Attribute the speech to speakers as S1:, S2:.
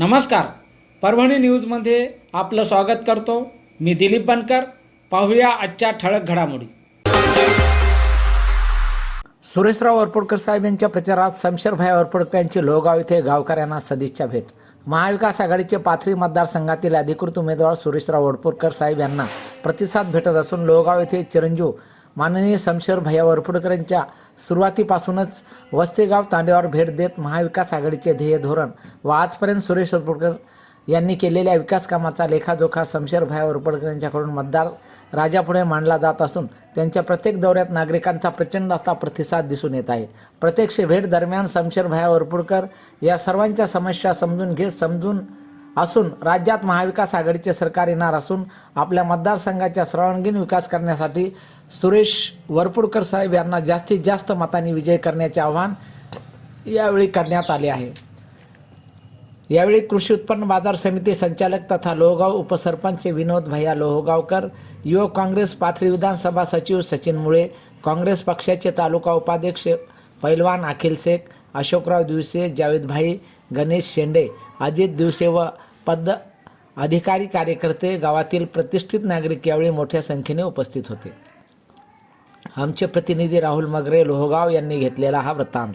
S1: नमस्कार. परभणी न्यूजमध्ये आपलं स्वागत करतो. मी दिलीप बनकर. पाहूया आजच्या ठळक घडामोडी.
S2: सुरेशराव वरपुडकर साहेब यांच्या प्रचारात शमशेरभाई वरपुडकर यांची लोहगाव येथे गावकऱ्यांना सदिच्छा भेट. महाविकास आघाडीचे पाथरी मतदारसंघातील अधिकृत उमेदवार सुरेशराव वरपुडकर साहेब यांना प्रतिसाद भेटत असून लोहगाव येथे चिरंजीव माननीय शमशेर भैया वरपुडकर यांच्या सुरुवातीपासूनच वस्तेगाव तांड्यावर भेट देत महाविकास आघाडीचे ध्येय धोरण व आजपर्यंत सुरेश वरपुडकर यांनी केलेल्या विकास कामाचा लेखाजोखा शमशेर भाई वरपडकर यांच्याकडून मतदार राजापुढे मांडला जात असून त्यांच्या प्रत्येक दौऱ्यात नागरिकांचा प्रचंड असा प्रतिसाद दिसून येत आहे. प्रत्यक्ष भेट दरम्यान शमशेर भाई वरपुडकर या सर्वांच्या समस्या समजून घेत समजून असून राज्यात महाविकास आघाडीचे सरकार येणार असून आपल्या मतदारसंघाच्या सर्वांगीण विकास करण्यासाठी सुरेश वरपुडकर साहेब यांना जास्तीत जास्त मतांनी विजय करण्याचे आव्हान यावेळी करण्यात आले आहे. यावेळी कृषी उत्पन्न बाजार समिती संचालक तथा लोहगाव उपसरपंच विनोद भैया लोहगावकर युवक काँग्रेस पाथरी विधानसभा सचिव सचिन मुळे काँग्रेस पक्षाचे तालुका उपाध्यक्ष पैलवान अखिल शेख अशोकराव दिवसे जावेदभाई गणेश शेंडे अजित दिवसे व पद अधिकारी कार्यकर्ते गावातील प्रतिष्ठित नागरिक यावेळी मोठ्या संख्येने उपस्थित होते. आमचे प्रतिनिधी राहुल मगरे लोहगाव यांनी घेतलेला हा वृत्तांत.